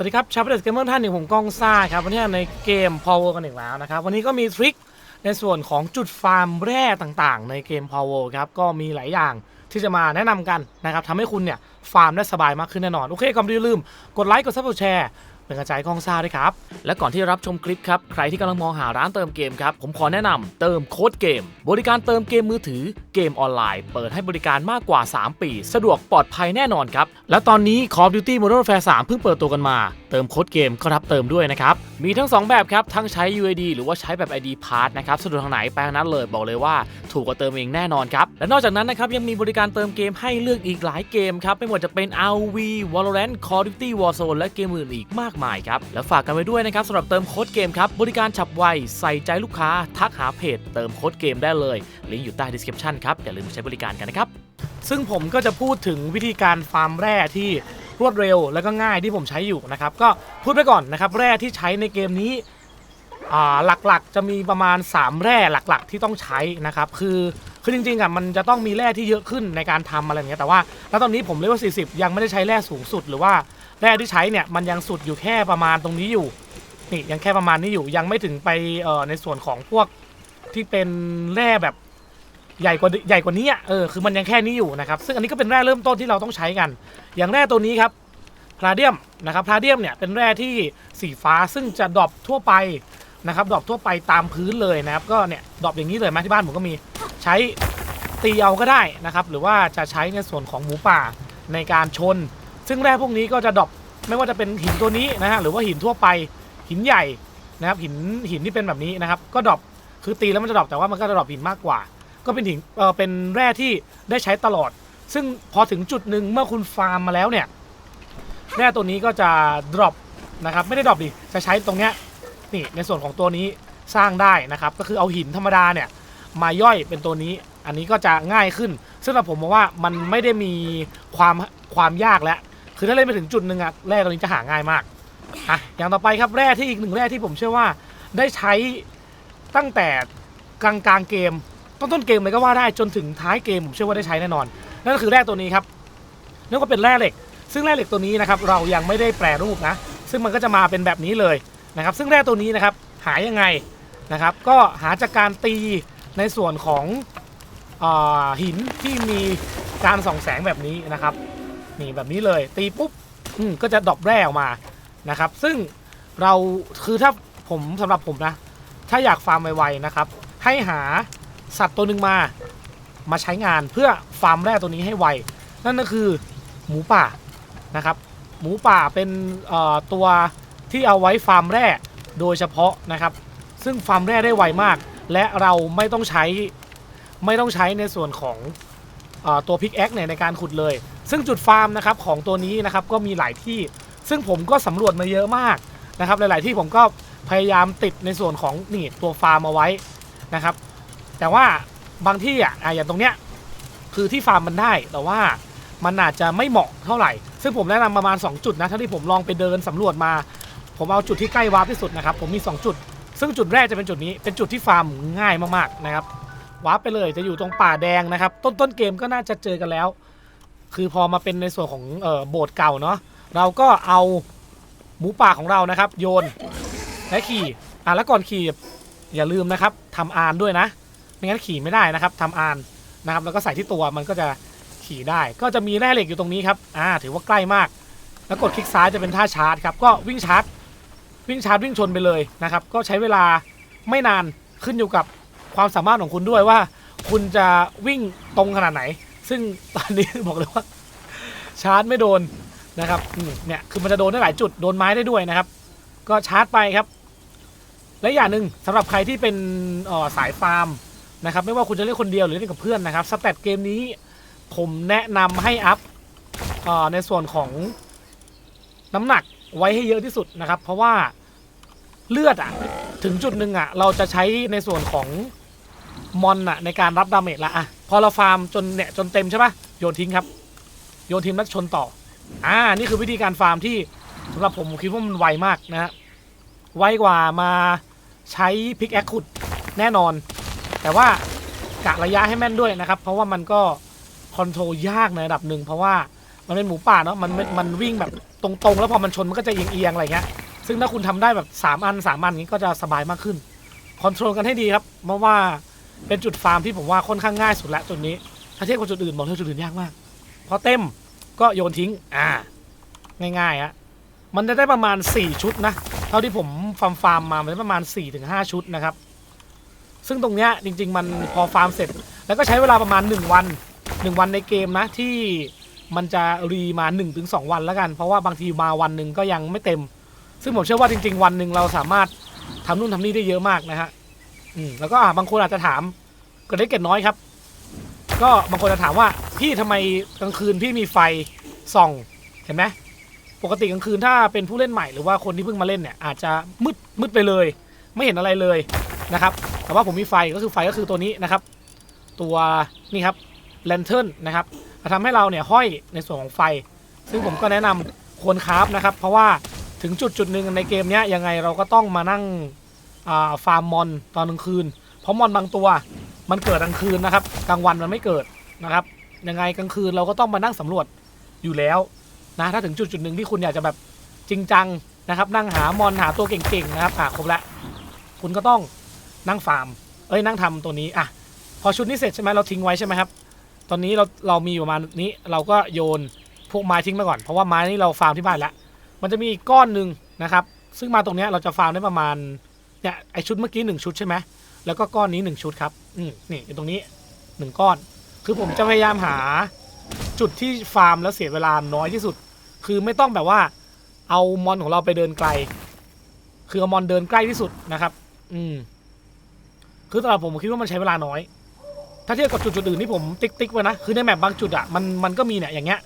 วัสดีครับชาวเด็นเกมเมอร์ท่านหนึ่งผมกองซ่าครับวันนี้ในเกม Power กันอีกแล้วนะครับ วันนี้ก็มีทริคในส่วนของจุดฟาร์มแร่ต่างๆ ในเกม Power ครับก็มีหลายอย่างที่จะมาแนะนำกันนะครับทำให้คุณเนี่ยฟาร์มได้สบายมากขึ้นแน่นอน โอเคก่อนอื่นอย่าลืม กดไลค์กดซับกดแชร์ เป็นกระจายกล้องซ่าด้วยครับ และก่อนที่จะรับชมคลิปครับ ใครที่กำลังมองหาร้านเติมเกมครับ ผมขอแนะนำเติมโค้ดเกม บริการเติมเกมมือถือเกมออนไลน์ เปิดให้บริการมากกว่า 3 ปี สะดวกปลอดภัยแน่นอนครับ และตอนนี้ Call of Duty Modern Warfare 3 เพิ่งเปิดตัวกันมา เติมโค้ดเกมก็รับเติมด้วยนะครับ มีทั้ง 2 แบบครับ ทั้งใช้ UID หรือว่าใช้แบบ ID Pass นะครับ สะดวกทางไหนไปทางนั้นเลย บอกเลยว่าถูกกว่าเติมเองแน่นอนครับ และนอกจากนั้นนะครับยังมีบริการเติมเกมให้เลือกอีกหลายเกมครับ ไม่ว่าจะเป็น RV Valorant Call of Duty Warzone และเกมอื่นอีกมากมายครับ และฝากกันไว้ด้วยนะครับสำหรับเติมโค้ดเกมครับบริการฉับไวใส่ใจลูกค้า ทักหาเพจเติมโค้ดเกมได้เลยลิงก์อยู่ใต้ description ครับอย่าลืมใช้บริการกันนะครับซึ่งผมก็จะพูดถึงวิธีการฟาร์มแร่ที่รวดเร็วและก็ง่ายที่ผมใช้อยู่นะครับก็พูดไปก่อนนะครับแร่ที่ใช้ในเกมนี้หลักๆ จะมีประมาณ 3 แร่หลักๆ ที่ต้องใช้นะครับคือคือจริงๆอะมันจะต้องมีแร่ที่เยอะขึ้นในการทำอะไรเงี้ยแต่ว่า แล้วตอนนี้ผมเลเวล40 ยังไม่ได้ใช้แร่สูงสุดหรือว่า แร่ที่ใช้เนี่ยมันยังสุดอยู่แค่ประมาณตรงนี้อยู่นี่ยังแค่ประมาณนี้อยู่ยังไม่ถึงไปเอ่อในส่วนของพวกที่เป็นแร่แบบใหญ่กว่าใหญ่กว่านี้อะเออคือมันยังแค่นี้อยู่นะครับซึ่งอันนี้ก็เป็นแร่เริ่มต้นที่เราต้องใช้กัน อย่างแร่ตัวนี้ครับพลาเดียมนะครับพลาเดียมเนี่ยเป็นแร่ที่สีฟ้าซึ่งจะดรอปทั่วไปนะครับดรอปทั่วไปตามพื้นเลยนะครับ ก็เนี่ยดรอปอย่างนี้เลยมาที่บ้านผมก็มีใช้ตีเอาก็ได้นะครับ หรือว่าจะใช้ในส่วนของหมูป่าในการชน ซึ่งแร่พวกนี้ก็จะดรอปไม่ว่าจะเป็นหินตัวนี้นะฮะหรือว่าหินทั่วไปหินใหญ่นะครับหินหินที่เป็นแบบนี้นะครับก็ดรอปคือตีแล้วมันจะดรอปแต่ว่ามันก็จะดรอปหินมากกว่า ก็เป็นหินเออเป็นแร่ที่ได้ใช้ตลอด ซึ่งพอถึงจุดหนึ่งเมื่อคุณฟาร์มมาแล้วเนี่ยแร่ตัวนี้ก็จะดรอปนะครับไม่ได้ดรอปดิจะใช้ตรงเนี้ยนี่ในส่วนของตัวนี้สร้างได้นะครับก็คือเอาหินธรรมดาเนี่ยมาย่อยเป็นตัวนี้ อันนี้ก็จะง่ายขึ้น ซึ่งเราผมมองว่ามันไม่ได้มีความความยากแล้ว คือถ้าเล่นไปถึงจุดหนึ่งอะแร่ตัวนี้จะหาง่ายมากอะอย่างต่อไปครับแร่ที่อีกหนึ่งแร่ที่ผมเชื่อว่าได้ใช้ตั้งแต่กลางกลางเกม ต้นต้นเกมเลยก็ว่าได้จนถึงท้ายเกมผมเชื่อว่าได้ใช้แน่นอน นั่นก็คือแร่ตัวนี้ครับนั่นก็เป็นแร่เหล็ก ซึ่งแร่เหล็กตัวนี้นะครับเรายังไม่ได้แปรรูปนะ ซึ่งมันก็จะมาเป็นแบบนี้เลยนะครับ ซึ่งแร่ตัวนี้นะครับหายังไงนะครับ ก็หาจากการตีในส่วนของอหินที่มีการส่องแสงแบบนี้นะครับ นี่แบบนี้เลยตีปุ๊บก็จะดรอปแร่ออกมานะครับ ซึ่งเราคือถ้าผมสำหรับผมนะ ถ้าอยากฟาร์มไวๆนะครับ ให้หาสัตว์ตัวหนึ่งมามาใช้งานเพื่อฟาร์มแร่ตัวนี้ให้ไว นั่นก็คือหมูป่านะครับ หมูป่าเป็นตัวที่เอาไว้ฟาร์มแร่โดยเฉพาะนะครับ ซึ่งฟาร์มแร่ได้ไวมาก และเราไม่ต้องใช้ไม่ต้องใช้ในส่วนของอตัวพิกแอคเนี่ยในการขุดเลย ซึ่งจุดฟาร์มนะครับของตัวนี้นะครับก็มีหลายที่ ซึ่งผมก็สำรวจมาเยอะมากนะครับ หลาย ๆ ที่ผมก็พยายามติดในส่วนของนี่ตัวฟาร์มเอาไว้นะครับ แต่ว่าบางที่อะอย่างตรงเนี้ยคือที่ฟาร์มมันได้แต่ว่ามันอาจจะไม่เหมาะเท่าไหร่ ซึ่งผมแนะนำประมาณ 2 จุดนะเท่าที่ผมลองไปเดินสำรวจมา ผมเอาจุดที่ใกล้วาร์ปที่สุดนะครับ ผมมี 2 จุด ซึ่งจุดแรกจะเป็นจุดนี้ เป็นจุดที่ฟาร์มง่ายมากๆนะครับวาร์ปไปเลยจะอยู่ตรงป่าแดงนะครับ ต้นต้นเกมก็น่าจะเจอกันแล้ว คือพอมาเป็นในส่วนของเอ่อโบสถ์เก่าเนาะเราก็เอาหมูป่าของเรานะครับโยนและขี่อะแล้วก่อนขี่อย่าลืมนะครับทำอานด้วยนะไม่งั้นขี่ไม่ได้นะครับทำอานนะครับแล้วก็ใส่ที่ตัวมันก็จะขี่ได้ ก็จะมีแร่เหล็กอยู่ตรงนี้ครับอ่าถือว่าใกล้มาก แล้วกดคลิกซ้ายจะเป็นท่าชาร์จครับก็วิ่งชาร์จวิ่งชาร์จวิ่งชนไปเลยนะครับ ก็ใช้เวลาไม่นานขึ้นอยู่กับความสามารถของคุณด้วยว่า คุณจะวิ่งตรงขนาดไหน ซึ่งตอนนี้บอกเลยว่าชาร์จไม่โดนนะครับเนี่ยคือมันจะโดนได้หลายจุดโดนไม้ได้ด้วยนะครับ ก็ชาร์จไปครับ และอย่างหนึ่งสำหรับใครที่เป็นออสายฟาร์มนะครับ ไม่ว่าคุณจะเล่นคนเดียวหรือเล่นกับเพื่อนนะครับสแตทเกมนี้ผมแนะนำให้อัพออในส่วนของน้ำหนักไว้ให้เยอะที่สุดนะครับ เพราะว่าเลือดอะถึงจุดหนึ่งอะเราจะใช้ในส่วนของมอนอะในการรับดาเมจละอะ พอเราฟาร์มจนเนี่ยจนเต็มใช่ปะโยนทิ้งครับ โยนทิ้งแล้วชนต่อ อ่า นี่คือวิธีการฟาร์มที่สำหรับผมคิดว่ามันไวมากนะฮะ ไวกว่ามาใช้พิกแอคขุดแน่นอน แต่ว่ากะระยะให้แม่นด้วยนะครับ เพราะว่ามันก็คอนโทรลยากในระดับหนึ่งเพราะว่ามันเป็นหมูป่าเนาะมันมันมันวิ่งแบบตรงๆ แล้วพอมันชนมันก็จะเอียงๆอะไรเงี้ยซึ่งถ้าคุณทำได้แบบ 3 อัน 3 อันนี้ก็จะสบายมากขึ้น คอนโทรลกันให้ดีครับเพราะว่า เป็นจุดฟาร์มที่ผมว่าค่อนข้างง่ายสุดล้วจุดนี้ถ้าเทียบกับจุดอื่นบอกเลยจุดอื่นยากมากพอเต็มก็โยนทิ้ง อ่า ง่ายๆฮะมันจะได้ประมาณ 4 ชุดนะ เท่าที่ผมฟาร์มฟาร์มมา มันได้ประมาณ 4-5 ชุดนะครับ ซึ่งตรงเนี้ยจริง ๆ มันพอฟาร์มเสร็จ แล้วก็ใช้เวลาประมาณ 1 วัน 1 วันในเกมนะ ที่มันจะรีมา 1-2 วันแล้วกัน เพราะว่าบางทีมาวันหนึ่งก็ยังไม่เต็ม ซึ่งผมเชื่อว่าจริง ๆ วันหนึ่งเราสามารถทำนู่นทำนี่ได้เยอะมากนะฮะ อืมแล้วก็บางคนอาจจะถามเกิดได้เกิดน้อยครับ ก็บางคนจะถามว่าพี่ทำไมกลางคืนพี่มีไฟส่องเห็นไหมปกติกลางคืนถ้าเป็นผู้เล่นใหม่หรือว่าคนที่เพิ่งมาเล่นเนี่ยอาจจะมืดมืดไปเลย ไม่เห็นอะไรเลยนะครับ แต่ว่าผมมีไฟก็คือไฟก็คือตัวนี้นะครับ ตัวนี่ครับแลนเทิร์นนะครับจะทำให้เราเนี่ยห้อยในส่วนของไฟ ซึ่งผมก็แนะนำควรคราฟนะครับ เพราะว่าถึงจุดจุดหนึ่งในเกมเนี้ยยังไงเราก็ต้องมานั่ง ฟาร์มมอนตอนกลางคืน เพราะมอนบางตัวมันเกิดกลางคืนนะครับกลางวันมันไม่เกิดนะครับยังไงกลางคืนเราก็ต้องมานั่งสำรวจอยู่แล้วนะถ้าถึงจุดจุดหนึ่งที่คุณอยากจะแบบจริงจังนะครับ นั่งหามอนหาตัวเก่งๆนะครับอะครบแล้วคุณก็ต้องนั่งฟาร์ม เอ้ยนั่งทำตัวนี้อะพอชุดนี้เสร็จใช่ไหมเราทิ้งไว้ใช่ไหมครับ ตอนนี้เราเรามีอยู่ประมาณนี้เราก็โยนพวกไม้ทิ้งไปก่อนเพราะว่าไม้นี่เราฟาร์มที่บ้านแล้วมันจะมีอีกก้อนหนึ่งนะครับ ซึ่งมาตรงนี้เราจะฟาร์มได้ประมาณ เนี่ยไอชุดเมื่อกี้หนึ่งชุดใช่ไหมแล้วก็ก้อนนี้หนึ่งชุดครับอืมนี่อยู่ตรงนี้หนึ่งก้อน คือผมจะพยายามหาจุดที่ฟาร์มแล้วเสียเวลาน้อยที่สุด คือไม่ต้องแบบว่า เอามอนของเราไปเดินไกล คือเอามอนเดินใกล้ที่สุดนะครับ อืมคือสำหรับผมคิดว่ามันใช้เวลาน้อย ถ้าเทียบกับจุดจุดอื่นที่ผมติ๊กติ๊กไว้นะ คือในแมปบางจุดอะมันมันก็มีเนี่ยอย่างเงี้ย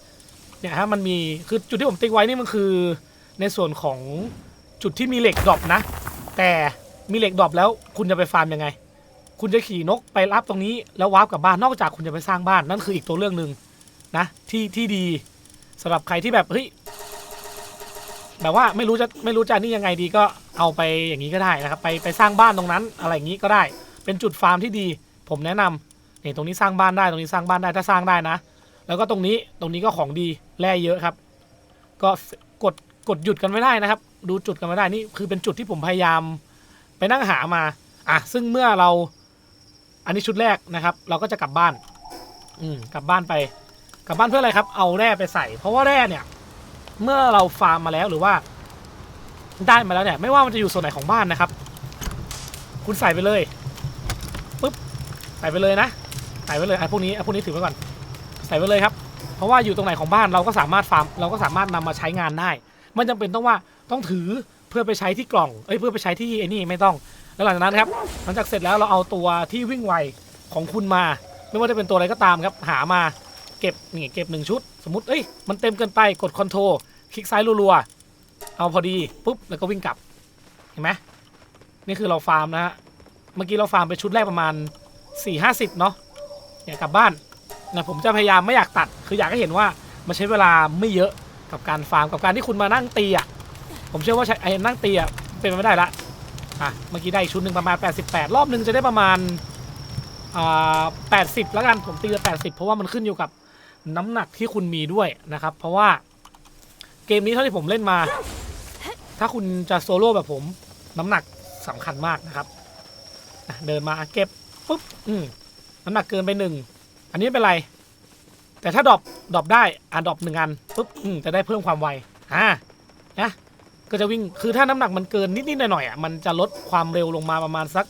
เนี่ยฮะมันมี คือจุดที่ผมติ๊กไว้นี่มันคือ ในส่วนของจุดที่มีเหล็กดรอปนะ แต่ มีเหล็กดรอปแล้วคุณจะไปฟาร์มยังไง คุณจะขี่นกไปรับตรงนี้แล้ววาร์ปกลับบ้านนอกจากคุณจะไปสร้างบ้านนั่นคืออีกตัวเรื่องหนึ่งนะที่ที่ดีสำหรับใครที่แบบเฮ้ยแบบว่าไม่รู้จะไม่รู้จะนี่ยังไงดีก็เอาไปอย่างนี้ก็ได้นะครับ ไปไปสร้างบ้านตรงนั้น อะไรอย่างนี้ก็ได้ เป็นจุดฟาร์มที่ดี ผมแนะนำนี่ตรงนี้สร้างบ้านได้ตรงนี้สร้างบ้านได้ถ้าสร้างได้นะ แล้วก็ตรงนี้ตรงนี้ก็ของดีแร่เยอะครับ ก็กดกดหยุดกันไม่ได้นะครับ ดูจุดกันไม่ได้นี่คือเป็นจุดที่ผมพยายาม ไปนั่งหามา อะ ซึ่งเมื่อเรา อันนี้ชุดแรกนะครับ เราก็จะกลับบ้าน อืม กลับบ้านไป กลับบ้านเพื่ออะไรครับ เอาแร่ไปใส่ เพราะว่าแร่เนี่ย เมื่อเราฟาร์มมาแล้วหรือว่า ได้มาแล้วเนี่ย ไม่ว่ามันจะอยู่ส่วนไหนของบ้านนะครับ คุณใส่ไปเลยปุ๊บ ใส่ไปเลยนะ ใส่ไปเลยไอ้พวกนี้ไอ้พวกนี้ถือไว้ก่อน ใส่ไปเลยครับ เพราะว่าอยู่ตรงไหนของบ้านเราก็สามารถฟาร์ม เราก็สามารถนำมาใช้งานได้ไม่จำเป็นต้องว่าต้องถือ เพื่อไปใช้ที่กล่องเอ้ยเพื่อไปใช้ที่ไอ้นี่ไม่ต้อง แล้วหลังจากนั้นครับหลังจากเสร็จแล้วเราเอาตัวที่วิ่งไวของคุณมา ไม่ว่าจะเป็นตัวอะไรก็ตามครับ หามาเก็บนี่เก็บหนึ่งชุด สมมติเอ้ยมันเต็มเกินไปกดคอนโทรคลิกซ้ายรัวๆเอาพอดีปุ๊บแล้วก็วิ่งกลับเห็นไหมนี่คือเราฟาร์มนะฮะเมื่อกี้เราฟาร์มไปชุดแรกประมาณ 4 5 0เนาะเนี่ยกลับบ้านนะผมจะพยายามไม่อยากตัด คืออยากให้เห็นว่ามันใช้เวลาไม่เยอะกับการฟาร์มกับการที่คุณมานั่งตีอะ ผมเชื่อว่าใช้ไอ้นั่งตีอะเป็นไปไม่ได้ละอะเมื่อกี้ได้อีกชุดหนึ่งประมาณ 88 รอบหนึ่งจะได้ประมาณอ่า80 แล้วกันผมตีละ80 เพราะว่ามันขึ้นอยู่กับน้ำหนักที่คุณมีด้วยนะครับ เพราะว่าเกมนี้เท่าที่ผมเล่นมา ถ้าคุณจะโซโล่แบบผมน้ำหนักสำคัญมากนะครับ เดินมาเก็บปุ๊บอืมน้ำหนักเกินไปหนึ่งอันนี้ไม่เป็นไร แต่ถ้าดรอปดรอปได้อะดรอปหนึ่งอันปุ๊บอืมจะได้เพิ่มความไวอ่านะ ก็จะวิ่งคือถ้าน้ำหนักมันเกินนิดๆหน่อยๆอะมันจะลดความเร็วลงมาประมาณสัก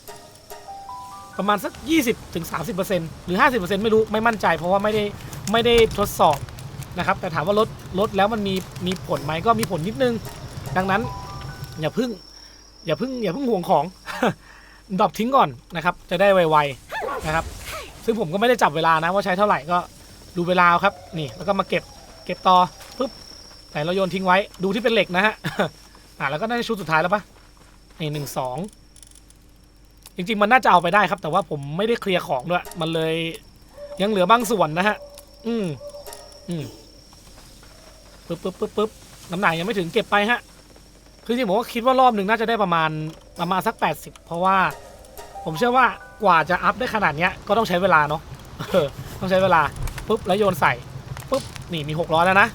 ประมาณสัก 20ถึง30%หรือ 50%ไม่รู้ไม่มั่นใจ เพราะว่าไม่ได้ไม่ได้ทดสอบนะครับ แต่ถามว่าลดลดแล้วมันมีมีผลไหมก็มีผลนิดนึง ดังนั้นอย่าพึ่งอย่าพึ่งอย่าพึ่งห่วงของดรอปทิ้งก่อนนะครับ จะได้ไวๆนะครับ ซึ่งผมก็ไม่ได้จับเวลานะว่าใช้เท่าไหร่ก็ดูเวลาเอาครับนี่แล้วก็มาเก็บเก็บต่อปุ๊บไหนเราโยนทิ้งไว้ดูที่เป็นเหล็กนะฮะ อ่าแล้วก็ได้ชุดสุดท้ายแล้วปะนี่หนึ่งสองจริง ๆ มันน่าจะเอาไปได้ครับ แต่ว่าผมไม่ได้เคลียร์ของด้วย มันเลยยังเหลือบางส่วนนะฮะ อืมอืมปึ๊บปึ๊บปึ๊บปึ๊บน้ำหนักยังไม่ถึงเก็บไปฮะ คือจริงผมก็คิดว่ารอบหนึ่งน่าจะได้ประมาณประมาณสักแปดสิบเพราะว่าผมเชื่อว่ากว่าจะอัพได้ขนาดเนี้ยก็ต้องใช้เวลาเนาะต้องใช้เวลาปุ๊บแล้วโยนใส่ปุ๊บนี่มีหกร้อยแล้วนะ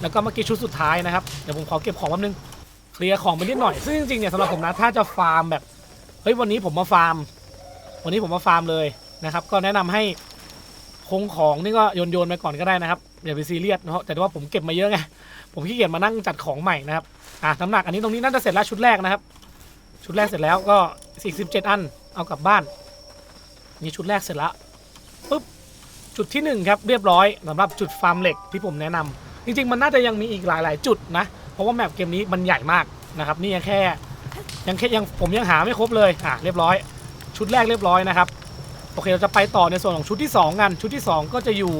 แล้วก็เมื่อกี้ชุดสุดท้ายนะครับ เดี๋ยวผมขอเก็บของแป๊บนึง เคลียร์ของไปนิดหน่อย ซึ่งจริงๆเนี่ยสำหรับผมนะถ้าจะฟาร์มแบบเฮ้ยวันนี้ผมมาฟาร์ม วันนี้ผมมาฟาร์มเลยนะครับ ก็แนะนำให้คงของนี่ก็โยนโยนไปก่อนก็ได้นะครับอย่าไปซีเรียสเนาะแต่ว่าผมเก็บมาเยอะไงผมขี้เกียจมานั่งจัดของใหม่นะครับอะน้ำหนักอันนี้ตรงนี้น่าจะเสร็จแล้วชุดแรกนะครับ ชุดแรกเสร็จแล้วก็สี่สิบเจ็ดอันเอากลับบ้านนี่ชุดแรกเสร็จแล้วปุ๊บจุดที่หนึ่งครับเรียบร้อยสำหรับจุดฟาร์มเหล็กที่ผมแนะนำจริงๆ มันน่าจะยังมีอีกหลาย ๆ จุดนะ เพราะว่าแมปเกมนี้มันใหญ่มากนะครับนี่ยังแค่ยังแค่ยังผมยังหาไม่ครบเลยอะเรียบร้อย ชุดแรกเรียบร้อยนะครับโอเคเราจะไปต่อในส่วนของชุดที่สองกัน ชุดที่สองก็จะอยู่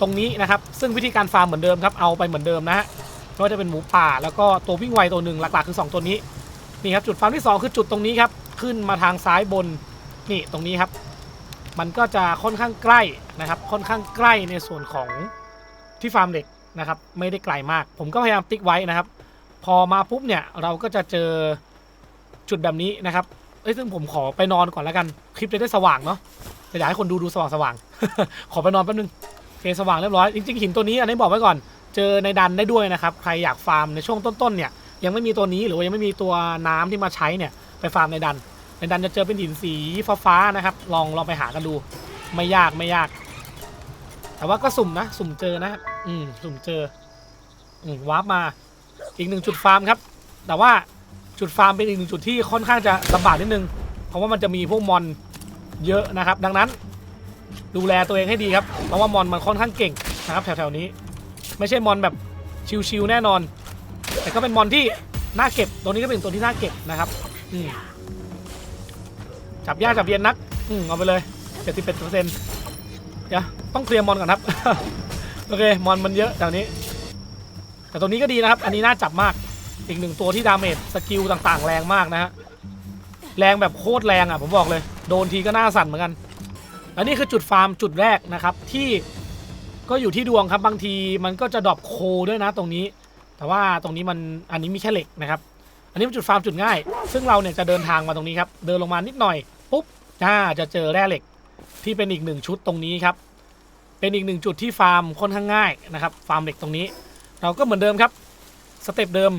ตรงนี้นะครับ ซึ่งวิธีการฟาร์มเหมือนเดิมครับเอาไปเหมือนเดิมนะฮะไม่ว่าจะเป็นหมูป่า แล้วก็ตัววิ่งไวตัวหนึ่งหลักๆคือสองตัวนี้นี่ครับจุดฟาร์มที่สองคือจุดตรงนี้ครับขึ้นมาทางซ้ายบนนี่ตรงนี้ครับ มันก็จะค่อนข้างใกล้นะครับ ค่อนข้างใกล้ในส่วนของที่ฟาร์มเหล็ก นะครับ ไม่ได้ไกลมาก ผมก็พยายามติ๊กไว้นะครับ พอมาปุ๊บเนี่ยเราก็จะเจอจุดแบบนี้นะครับเอ้ยซึ่งผมขอไปนอนก่อนแล้วกัน คลิปจะได้สว่างเนาะแต่อยากให้คนดูดูสว่างสว่างๆขอไปนอนแป๊บนึงโอเคสว่างเรียบร้อยจริงๆหินตัวนี้อันนี้บอกไว้ก่อน เจอในดันได้ด้วยนะครับ ใครอยากฟาร์มในช่วงต้นๆเนี่ยยังไม่มีตัวนี้หรือว่ายังไม่มีตัวน้ำที่มาใช้เนี่ยไปฟาร์มในดัน ในดันจะเจอเป็นหินสีฟ้าๆนะครับ ลองลองไปหากันดู ไม่ยากไม่ยาก แต่ว่าก็สุ่มนะ สุ่มเจอนะ อืมสุ่มเจออืมวาร์ปมาอีกหนึ่งจุดฟาร์มครับ แต่ว่าจุดฟาร์มเป็นอีกหนึ่งจุดที่ค่อนข้างจะลำบากนิดนึง เพราะว่ามันจะมีพวกมอนเยอะนะครับ ดังนั้น ดูแลตัวเองให้ดีครับ เพราะว่ามอนมันค่อนข้างเก่งนะครับแถวๆนี้ ไม่ใช่มอนแบบชิวๆแน่นอน แต่ก็เป็นมอนที่น่าเก็บ ตัวนี้ก็เป็นตัวที่น่าเก็บนะครับอืมจับยากจับเย็นนักอืมเอาไปเลยเจ็ดสิบเอ็ดเปอร์เซ็นต์เดี๋ยวต้องเคลียร์มอนก่อนครับ โอเคมอนมันเยอะแถวนี้ แต่ตัวนี้ก็ดีนะครับ อันนี้น่าจับมาก อีกหนึ่งตัวที่ดาเมจสกิลต่างๆ แรงมากนะฮะ แรงแบบโคตรแรงอะผมบอกเลย โดนทีก็น้าสั่นเหมือนกัน อันนี้คือจุดฟาร์มจุดแรกนะครับที่ก็อยู่ที่ดวงครับบางทีมันก็จะดรอปโคด้วยนะตรงนี้ แต่ว่าตรงนี้มันอันนี้มีแค่เหล็กนะครับ อันนี้เป็นจุดฟาร์มจุดง่าย ซึ่งเราเนี่ยจะเดินทางมาตรงนี้ครับ เดินลงมานิดหน่อยปุ๊บอ่าจะเจอแร่เหล็กที่เป็นอีกหนึ่งชุดตรงนี้ครับ เป็นอีกหนึ่งจุดที่ฟาร์มค่อนข้างง่ายนะครับ ฟาร์มเหล็กตรงนี้ เราก็เหมือนเดิมครับ สเต็ปเดิม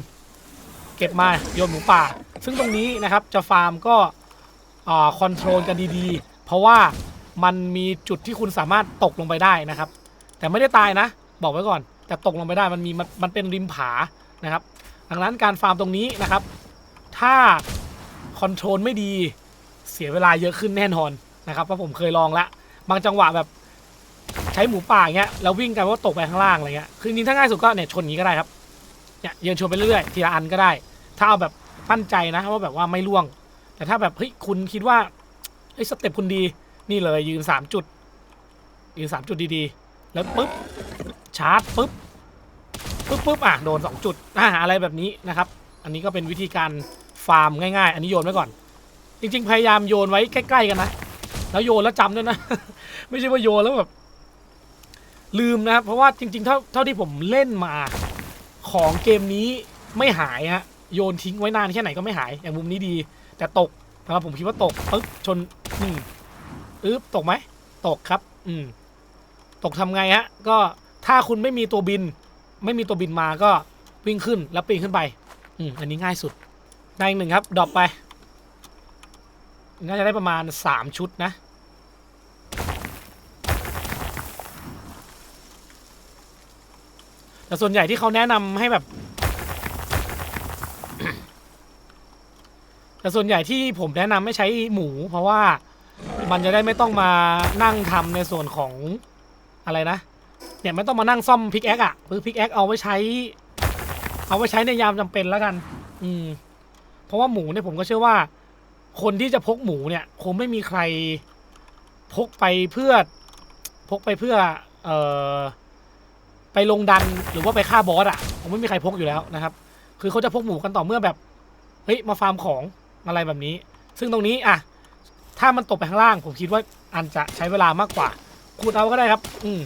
เก็บมาโยนหมูป่า ซึ่งตรงนี้นะครับจะฟาร์มก็คอนโทรลกันดีๆ เพราะว่ามันมีจุดที่คุณสามารถตกลงไปได้นะครับ แต่ไม่ได้ตายนะ บอกไว้ก่อน แต่ตกลงไปได้มันมีมันมันเป็นริมผานะครับ ดังนั้นการฟาร์มตรงนี้นะครับ ถ้าคอนโทรลไม่ดีเสียเวลาเยอะขึ้นแน่นอนนะครับเพราะผมเคยลองละบางจังหวะแบบ ช้หมูป่าอย่างเงี้ยแล้ววิ่งกันว่าตกไปข้างล่างอะไรเงี้ยคือจริงๆถ้าง่ายสุดก็เนี่ยชนนี้ก็ได้ครับเนี่ยยืนชนไปเรื่อยๆทีละอันก็ได้ ถ้าเอาแบบมั่นใจนะว่าแบบว่าไม่ล่วง แต่ถ้าแบบเฮ้ยคุณคิดว่าเฮ้ยสเต็ปคุณดีนี่เลยยืนสามจุด ยืนสามจุดดีๆ แล้วปุ๊บชาร์จปุ๊บปุ๊บปุ๊บอะโดน 2 จุดอะอะไรแบบนี้นะครับ อันนี้ก็เป็นวิธีการฟาร์มง่ายๆ อันนี้โยนไว้ก่อน จริง ๆ พยายามโยนไว้ใกล้ๆกันนะ แล้วโยนแล้วจำด้วยนะ ไม่ใช่ว่าโยนแล้วแบบ ลืมนะครับ เพราะว่าจริงๆ เท่าเท่าที่ผมเล่นมาของเกมนี้ไม่หายฮะโยนทิ้งไว้นานแค่ไหนก็ไม่หาย อย่างมุมนี้ดี แต่ตกนะครับผมคิดว่าตกปึ๊บชนอืมอึ๊บตกไหมตกครับ อืมตกทำไงฮะ ก็ถ้าคุณไม่มีตัวบิน ไม่มีตัวบินมาก็วิ่งขึ้นแล้วปีนขึ้นไปอืมอันนี้ง่ายสุดได้อีกหนึ่งครับดรอปไปน่าจะได้ประมาณสามชุดนะ แต่ส่วนใหญ่ที่เขาแนะนำให้แบบ แต่ส่วนใหญ่ที่ผมแนะนำไม่ใช้หมู เพราะว่ามันจะได้ไม่ต้องมานั่งทำในส่วนของอะไรนะ เนี่ยไม่ต้องมานั่งซ่อมพิกแอคอะคือพิกแอคเอาไว้ใช้ เอาไว้ใช้ในยามจำเป็นแล้วกัน อืม เพราะว่าหมูเนี่ยผมก็เชื่อว่า คนที่จะพกหมูเนี่ย คงไม่มีใครพกไปเพื่อ พกไปเพื่อ เอ่อ ไปลงดันหรือว่าไปฆ่าบอสอะคงไม่มีใครพกอยู่แล้วนะครับ คือเขาจะพกหมูกันต่อเมื่อแบบเฮ้ยมาฟาร์มของอะไรแบบนี้ ซึ่งตรงนี้อะถ้ามันตกไปข้างล่าง ผมคิดว่าอันจะใช้เวลามากกว่าขุดเอาก็ได้ครับ อืม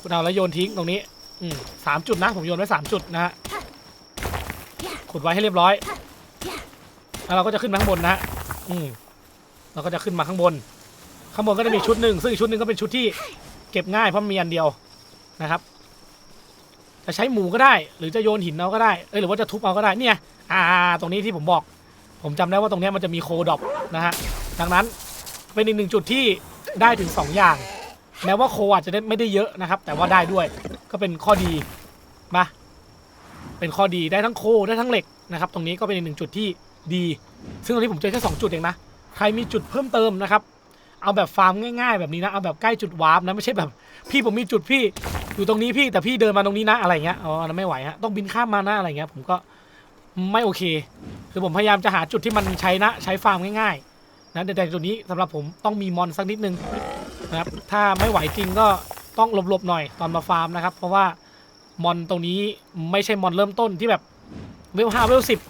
คุณเอาแล้วโยนทิ้งตรงนี้ อืมสามจุดนะผมโยนไว้สามจุดนะฮะขุดไว้ให้เรียบร้อยแล้วเราก็จะขึ้นมาข้างบนนะฮะอืมเราก็จะขึ้นมาข้างบน ข้างบนก็จะมีชุดหนึ่งซึ่งอีกชุดหนึ่งก็เป็นชุดที่เก็บง่ายเพราะมีอันเดียว นะครับ จะใช้หมูก็ได้ หรือจะโยนหินเอาก็ได้เอ้ยหรือว่าจะทุบเอาก็ได้เนี่ยอ่าตรงนี้ที่ผมบอก ผมจำได้ว่าตรงนี้มันจะมีโคดอปนะฮะดังนั้นเป็นอีกหนึ่งจุดที่ได้ถึง 2 อย่าง แม้ว่าโคอาจจะไไม่ได้เยอะนะครับ แต่ว่าได้ด้วยก็เป็นข้อดีมาเป็นข้อดีได้ทั้งโคได้ทั้งเหล็กนะครับ ตรงนี้ก็เป็นอีกหนึ่งจุดที่ดี ซึ่งตรงนี้ผมเจอแค่สองจุดเองนะใครมีจุดเพิ่มเติมนะครับ เอาแบบฟาร์มง่าย ๆ แบบนี้นะ เอาแบบใกล้จุดวาร์ปนะ ไม่ใช่แบบ พี่ผมมีจุดพี่ อยู่ตรงนี้พี่แต่พี่เดินมาตรงนี้นะอะไรเงี้ยอ๋ออันนั้นไม่ไหวฮะต้องบินข้ามมานะอะไรเงี้ยผมก็ไม่โอเค คือผมพยายามจะหาจุดที่มันใช้นะใช้ฟาร์มง่ายๆนะแต่ต่จุดนี้สำหรับผมต้องมีมอนสักนิดนึงนะครับถ้าไม่ไหวจริงก็ต้องหลบๆหน่อยตอนมาฟาร์มนะครับเพราะว่ามอนตรงนี้ไม่ใช่มอนเริ่มต้นที่แบบเวลห้าเวลสิบ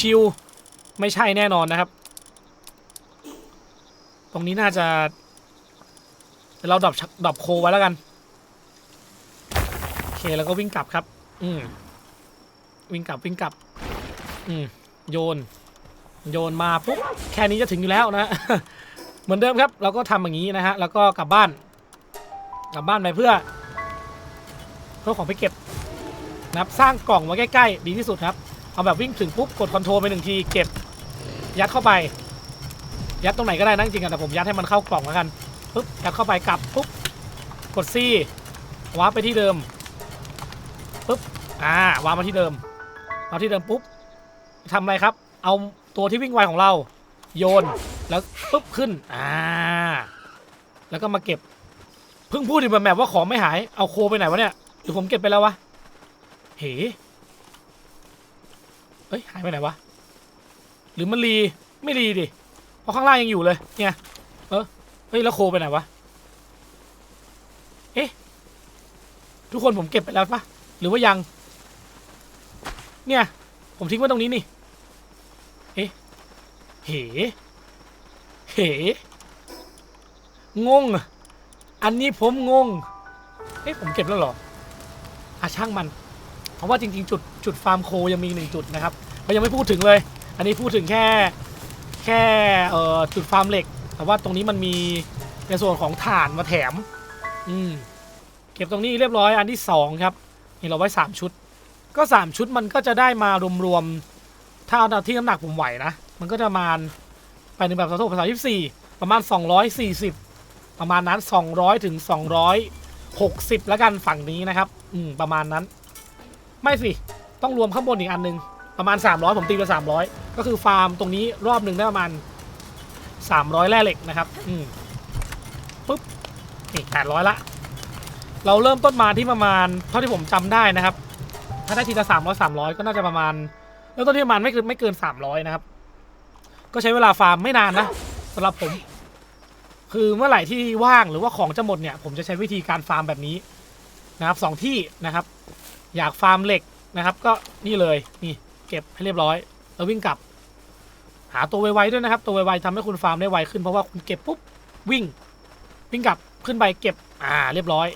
ชิวๆไม่ใช่แน่นอนนะครับ ตรงนี้น่าจะเราดรอปชักดรอปโคไว้แล้วกัน เคแล้วก็วิ่งกลับครับ อืมวิ่งกลับวิ่งกลับ อืมโยน โยนมาปุ๊บแค่นี้จะถึงอยู่แล้วนะเหมือนเดิมครับ เราก็ทำอย่างนี้นะฮะ แล้วก็กลับบ้าน กลับบ้านไปเพื่อเพื่อของไปเก็บนะครับสร้างกล่องไว้ใกล้ๆ ดีที่สุดครับ เอาแบบวิ่งถึงปุ๊บกดคอนโทรลไปหนึ่งทีเก็บ ยัดเข้าไป ยัดตรงไหนก็ได้นะจริงๆแต่ผมยัดให้มันเข้ากล่องแล้วกันปุ๊บยัดเข้าไปกลับปุ๊บกดซีวาร์ปไปที่เดิม อ่าวางมาที่เดิมเอาที่เดิมปุ๊บทำอะไรครับ เอาตัวที่วิ่งไวของเรา โยนแล้วปุ๊บขึ้นอ่าแล้วก็มาเก็บเพิ่งพูดถึงแบบว่าของไม่หายเอาโคไปไหนวะเนี่ยหรือผมเก็บไปแล้ววะเหเอ้ยหายไปไหนวะหรือมันรีไม่รีดิเพราะข้างล่างยังอยู่เลยเนี่ยเออเฮ้ยแล้วโคไปไหนวะเอ๊ะทุกคนผมเก็บไปแล้วปะหรือว่ายัง เนี่ย ผมทิ้งไว้ตรงนี้นี่ เอ๊ะเหเหงง อันนี้ผมงง เอ๊ะผมเก็บแล้วหรออะช่างมัน เพราะว่าจริง ๆ จุดจุดฟาร์มโคยังมีหนึ่งจุดนะครับเขายังไม่พูดถึงเลย อันนี้พูดถึงแค่แค่เอ่อจุดฟาร์มเหล็ก แต่ว่าตรงนี้มันมีในส่วนของถ่านมาแถม อืม เก็บตรงนี้เรียบร้อยอันที่สองครับนี่เราไว้สามชุด ก็สามชุดมันก็จะได้มารวมๆถ้าเอาที่น้ำหนักผมไหวนะ มันก็จะมาไปในแบบสองพันสามสิบสี่ประมาณสองร้อยสี่สิบประมาณนั้นสองร้อยถึงสองร้อยหกสิบแล้วกันฝั่งนี้นะครับ อืม ประมาณนั้น ไม่สิ ต้องรวมข้างบนอีกอันหนึง ประมาณ 300 ผมตีไป300 ก็คือฟาร์มตรงนี้รอบหนึ่งได้ประมาณ 300 แร่เหล็กนะครับ อืมปุ๊บนี่800ละเราเริ่มต้นมาที่ประมาณเท่าที่ผมจำได้นะครับ ถ้าได้ทีละ300 300ก็น่าจะประมาณเริ่มต้นที่ประมาณไม่เกินไม่เกิน300นะครับ ก็ใช้เวลาฟาร์มไม่นานนะสำหรับผม คือเมื่อไหร่ที่ว่างหรือว่าของจะหมดเนี่ย ผมจะใช้วิธีการฟาร์มแบบนี้นะครับสองที่นะครับ อยากฟาร์มเหล็กนะครับ ก็นี่เลยนี่เก็บให้เรียบร้อย แล้ววิ่งกลับ หาตัวไวๆด้วยนะครับ ตัวไวๆทำให้คุณฟาร์มได้ไวขึ้นเพราะว่าคุณเก็บปุ๊บวิ่ง วิ่งกลับขึ้นไปเก็บอ่าเรียบร้อย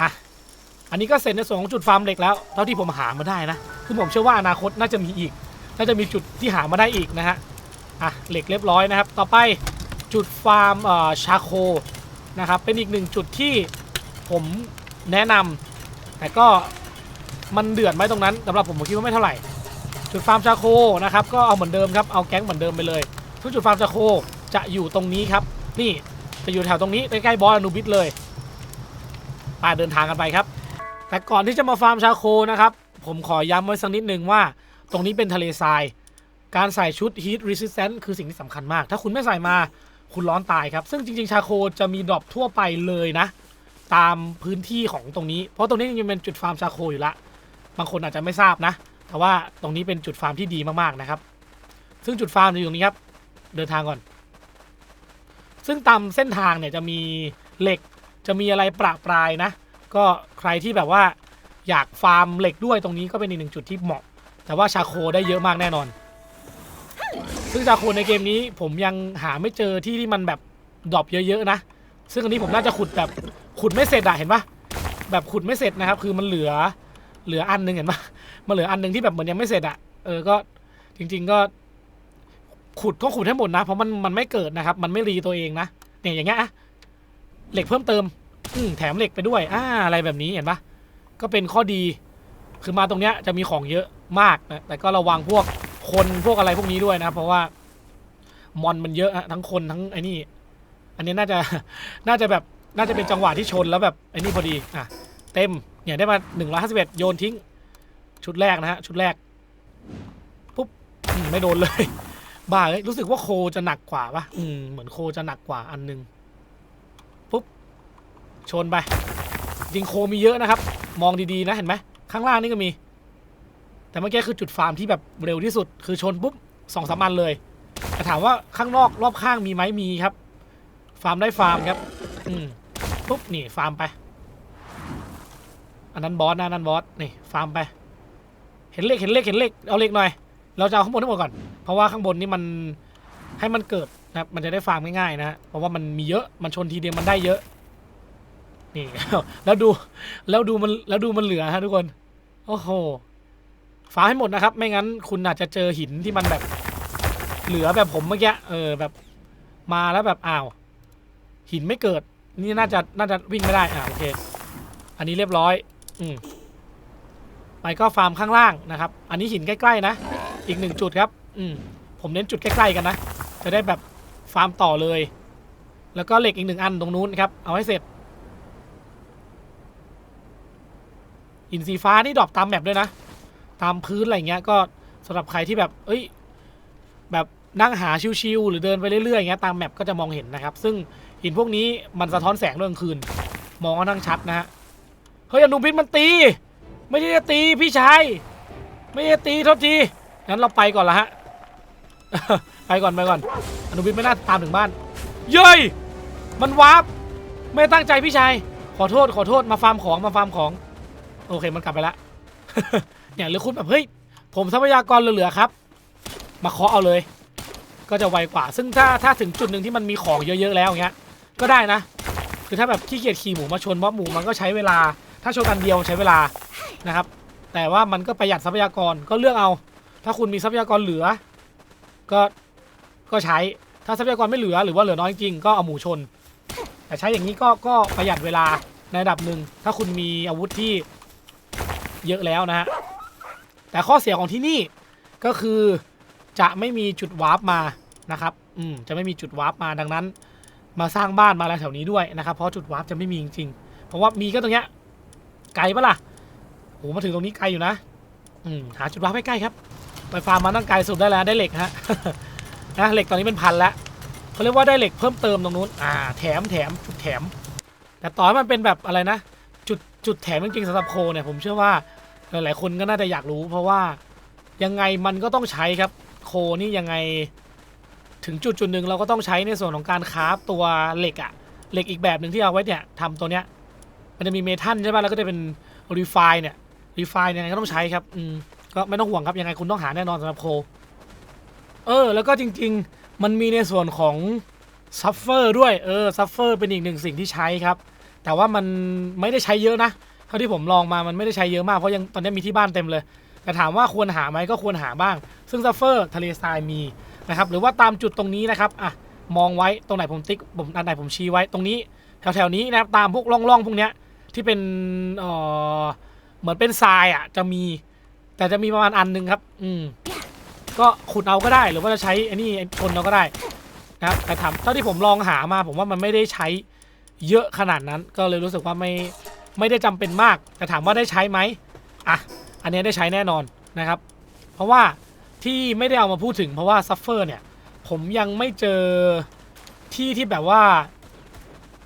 อะ อันนี้ก็เสร็จในส่วนของจุดฟาร์มเหล็กแล้ว เท่าที่ผมหามาได้นะ คือผมเชื่อว่าอนาคตน่าจะมีอีก น่าจะมีจุดที่หามาได้อีกนะฮะ อะ เหล็กเรียบร้อยนะครับ ต่อไปจุดฟาร์มชาโคนะครับ เป็นอีกหนึ่งจุดที่ผมแนะนำแต่ก็มันเดือดไหมตรงนั้นสำหรับผมผมคิดว่าไม่เท่าไหร่ จุดฟาร์มชาโคนะครับ ก็เอาเหมือนเดิมครับ เอาแก๊งเหมือนเดิมไปเลยทุกจุดฟาร์มชาโคจะอยู่ตรงนี้ครับ นี่จะอยู่แถวตรงนี้ใกล้ๆบอสอนูบิสเลยไปเดินทางกันไปครับ แต่ก่อนที่จะมาฟาร์มชาโคนะครับ ผมขอย้ำไว้สักนิดนึงว่า ตรงนี้เป็นทะเลทราย การใส่ชุด Heat Resistant คือสิ่งที่สำคัญมาก ถ้าคุณไม่ใส่มาคุณร้อนตายครับ ซึ่งจริง ๆ ชาโคจะมีดรอปทั่วไปเลยนะ ตามพื้นที่ของตรงนี้ เพราะตรงนี้ยังเป็นจุดฟาร์มชาโคอยู่ละ บางคนอาจจะไม่ทราบนะ แต่ว่าตรงนี้เป็นจุดฟาร์มที่ดีมากๆนะครับ ซึ่งจุดฟาร์มจะอยู่ตรงนี้ครับ เดินทางก่อน ซึ่งตามเส้นทางเนี่ยจะมีเหล็ก จะมีอะไรประปรายนะ ก็ใครที่แบบว่าอยากฟาร์มเหล็กด้วยตรงนี้ก็เป็นอีกหนึ่งจุดที่เหมาะ แต่ว่าชาโคได้เยอะมากแน่นอน ซึ่งชาโคในเกมนี้ผมยังหาไม่เจอที่ที่มันแบบดรอปเยอะๆนะ ซึ่งอันนี้ผมน่าจะขุดแบบขุดไม่เสร็จอะเห็นปะแบบขุดไม่เสร็จนะครับ คือมันเหลือเหลืออันหนึงเห็นปะมันเหลืออันหนึงที่แบบเหมือนยังไม่เสร็จอะเออก็จริง ๆก็ ขุดก็ขุดให้หมดนะ เพราะมันมันไม่เกิดนะครับ มันไม่รีตัวเองนะเนี่ยอย่างเงี้ยอะเหล็กเพิ่มเติม อืมแถมเหล็กไปด้วยอ่าอะไรแบบนี้เห็นปะก็เป็นข้อดี คือมาตรงเนี้ยจะมีของเยอะมากนะแต่ก็ระวังพวกคนพวกอะไรพวกนี้ด้วยนะเพราะว่ามอนมันเยอะทั้งคนทั้งไอ้นี่ อันนี้น่าจะน่าจะแบบน่าจะเป็นจังหวะที่ชนแล้วแบบไอ้นี่พอดีอะเต็มเนี่ยได้มาหนึ่งร้อยห้าสิบเอ็ดโยนทิ้ง ชุดแรกนะฮะชุดแรกปุ๊บไม่โดนเลย บ้าเลยรู้สึกว่าโคจะหนักกว่าปะอืมเหมือนโคจะหนักกว่าอันหนึง ชนไปจริงโคมีเยอะนะครับ มองดีๆนะเห็นไหมข้างล่างนี่ก็มี แต่เมื่อกี้คือจุดฟาร์มที่แบบเร็วที่สุด คือชนปุ๊บสองสามอันเลย แต่ถามว่าข้างนอกรอบข้างมีไหมมีครับ ฟาร์มได้ฟาร์มครับ อืมปุ๊บนี่ฟาร์มไป อันนั้นบอสนะนั้นบอสนี่ฟาร์มไป เห็นเลขเห็นเลขเห็นเลขเอาเลขหน่อย เราจะเอาข้างบนทั้งหมดก่อน เพราะว่าข้างบนนี่มันให้มันเกิดนะมันจะได้ฟาร์มง่ายๆนะเพราะว่ามันมีเยอะมันชนทีเดียวมันได้เยอะ นี่ แล้วดูแล้วดูมันแล้วดูมันเหลือฮะทุกคน โอ้โหฟ้าให้หมดนะครับ ไม่งั้นคุณอาจจะเจอหินที่มันแบบ เหลือแบบผมเมื่อกี้เออแบบ มาแล้วแบบอ้าว หินไม่เกิด นี่น่าจะน่าจะวิ่งไม่ได้อ่าโอเค อันนี้เรียบร้อย อืมไปก็ฟาร์มข้างล่างนะครับ อันนี้หินใกล้ๆนะ อีกหนึ่งจุดครับ อืมผมเน้นจุดใกล้ๆกันนะ จะได้แบบฟาร์มต่อเลย แล้วก็เหล็กอีกหนึ่งอันตรงนู้นครับ เอาให้เสร็จ หินสีฟ้านี่ดรอปตามแมปด้วยนะ ตามพื้นอะไรเงี้ยก็สำหรับใครที่แบบ เอ้ย แบบนั่งหาชิวๆหรือเดินไปเรื่อยๆอย่างเงี้ยตามแมปก็จะมองเห็นนะครับ ซึ่งหินพวกนี้มันสะท้อนแสงเรื่องคืน มองค่อนข้งชัดนะฮะเฮ้ยอนุพิษมันตี ไม่ได้จะตีพี่ชายไม่ได้ตีโทษทีงั้นเราไปก่อนละฮะไปก่อนไปก่อน อนุพิษไม่น่าตามถึงบ้าน เย้ยมันวาร์ปไม่ตั้งใจพี่ชายขอโทษขอโทษมาฟาร์มของมาฟาร์มของ โอเคมันกลับไปละ อย่างหรือคุณแบบเฮ้ยผมทรัพยากรเหลือๆครับ มาเคาะเอาเลย ก็จะไวกว่า ซึ่งถ้าถ้าถึงจุดหนึ่งที่มันมีของเยอะๆแล้วอย่างเงี้ย ก็ได้นะ คือถ้าแบบขี้เกียจขี่หมูมาชนเพราะหมูมันก็ใช้เวลา ถ้าชนกันเดียวใช้เวลานะครับ แต่ว่ามันก็ประหยัดทรัพยากรก็เลือกเอา ถ้าคุณมีทรัพยากรเหลือ ก็ก็ใช้ ถ้าทรัพยากรไม่เหลือหรือว่าเหลือน้อยจริงก็เอาหมูชน แต่ใช้อย่างนี้ก็ก็ประหยัดเวลาในระดับหนึ่ง ถ้าคุณมีอาวุธที่ เยอะแล้วนะฮะ แต่ข้อเสียของที่นี่ก็คือจะไม่มีจุดวาร์ปมานะครับ อืม จะไม่มีจุดวาร์ปมาดังนั้น มาสร้างบ้านมาอะไรแถวนี้ด้วยนะครับ เพราะจุดวาร์ปจะไม่มีจริงๆ เพราะว่ามีก็ตรงเนี้ยไกลปะล่ะโหมาถึงตรงนี้ไกลอยู่นะ อืม หาจุดวาร์ปให้ใกล้ครับ ไปฟาร์มมาตั้งไกลสุดได้แล้วได้เหล็กฮะ นะเหล็กตอนนี้เป็นพันแล้วเขาเรียกว่าได้เหล็กเพิ่มเติมตรงนู้น อ่า แถมแถมจุดแถม แต่ต่อให้มันเป็นแบบอะไรนะ จุดแถมจริงๆสำหรับโคเนี่ยผมเชื่อว่าหลายๆคนก็น่าจะอยากรู้ เพราะว่ายังไงมันก็ต้องใช้ครับโคนี่ยังไงถึงจุดจุดหนึ่งเราก็ต้องใช้ในส่วนของการคราฟตัวเหล็กอะเหล็กอีกแบบหนึ่งที่เอาไว้เนี่ยทำตัวเนี้ยมันจะมีเมทัลใช่ป่ะแล้วก็จะเป็นรีไฟเนี่ยรีไฟยังไงก็ต้องใช้ครับอืมก็ไม่ต้องห่วงครับยังไงคุณต้องหาแน่นอนสำหรับโคเออ แล้วก็จริง ๆ มันมีในส่วนของซัฟเฟอร์ด้วยเออซัฟเฟอร์เป็นอีกหนึ่งสิ่งที่ใช้ครับ แต่ว่ามันไม่ได้ใช้เยอะนะ เท่าที่ผมลองมามันไม่ได้ใช้เยอะมาก เพราะยังตอนนี้มีที่บ้านเต็มเลย แต่ถามว่าควรหาไหมก็ควรหาบ้าง ซึ่งซัฟเฟอร์ทะเลทรายมีนะครับ หรือว่าตามจุดตรงนี้นะครับ อะ มองไว้ ตรงไหนผมติ๊ก ผมอันไหนผมชี้ไว้ ตรงนี้ แถวๆนี้นะครับ ตามพวกร่องๆพวกเนี้ย ที่เป็น เอ่อ เหมือนเป็นทรายอะ จะมี แต่จะมีประมาณอันนึงครับ อืม ก็ขุดเอาก็ได้ หรือว่าจะใช้อ้นี่ชนเอาก็ได้นะครับ แต่ถามเท่าที่ผมลองหามา ผมว่ามันไม่ได้ใช้ เยอะขนาดนั้นก็เลยรู้สึกว่าไม่ไม่ได้จำเป็นมาก แต่ถามว่าได้ใช้ไหมอะอันนี้ได้ใช้แน่นอนนะครับ เพราะว่าที่ไม่ได้เอามาพูดถึงเพราะว่าซัฟเฟอร์เนี่ย ผมยังไม่เจอที่ที่แบบว่า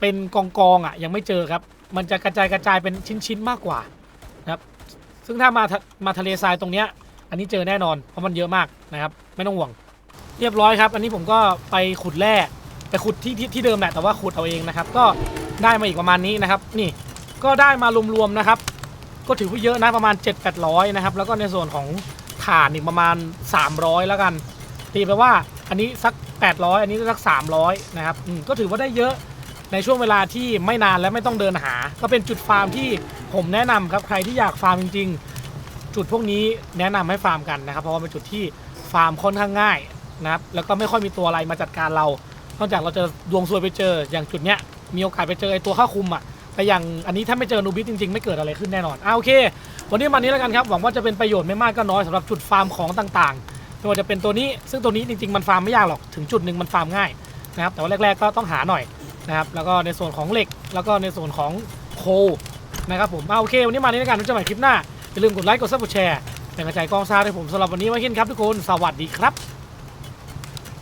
เป็นกองกองอะยังไม่เจอครับ มันจะกระจายกระจายเป็นชิ้นๆมากกว่านะครับ ซึ่งถ้ามามาทะเลทรายตรงเนี้ยอันนี้เจอแน่นอนเพราะมันเยอะมากนะครับ ไม่ต้องห่วง เรียบร้อยครับ อันนี้ผมก็ไปขุดแร่ ไปขุดที่ที่ที่เดิมแหละแต่ว่าขุดเอาเองนะครับ ก็ได้มาอีกประมาณนี้นะครับ นี่ก็ได้มารวมๆนะครับ ก็ถือว่าเยอะนะประมาณ 7 8 0 0นะครับ แล้วก็ในส่วนของถ่านอีกประมาณ 300 แล้วกัน ตีไปว่าอันนี้สัก 800 อันนี้สัก 300 นะครับอืมก็ถือว่าได้เยอะในช่วงเวลาที่ไม่นานและไม่ต้องเดินหา ก็เป็นจุดฟาร์มที่ผมแนะนำครับใครที่อยากฟาร์มจริง ๆ จุดพวกนี้แนะนำให้ฟาร์มกันนะครับ เพราะว่าเป็นจุดที่ฟาร์มค่อนข้างง่ายนะครับแล้วก็ไม่ค่อยมีตัวอะไรมาจัดการเรา นอกจากเราจะดวงซวยไปเจออย่างจุดเนี้ยมีโอกาสไปเจอไอ้ตัวข้าคุมอะแต่อย่างอันนี้ถ้าไม่เจอนูบิสจริงๆ ไม่เกิดอะไรขึ้นแน่นอนอ่าโอเค วันนี้วันนี้แล้วกันครับ หวังว่าจะเป็นประโยชน์ไม่มากก็น้อยสำหรับจุดฟาร์มของต่างๆไม่ว่าจะเป็นตัวนี้ซึ่งตัวนี้จริงๆมันฟาร์มไม่ยากหรอกถึงจุดหนึ่งมันฟาร์มง่ายนะครับแต่ว่าแรกๆก็ต้องหาหน่อยนะครับแล้วก็ในส่วนของเหล็กแล้วก็ในส่วนของโคนะครับผมอ่าโอเค วันนี้มานี้แล้วกันไว้เจอกันใหม่คลิปหน้าอย่าลืมกดไลค์กดซับกดแชร์เป็นกำลังใจกองซาให้ผมสำหรับวันนี้ไว้เช่นครับทุกคนสวัสดีครับ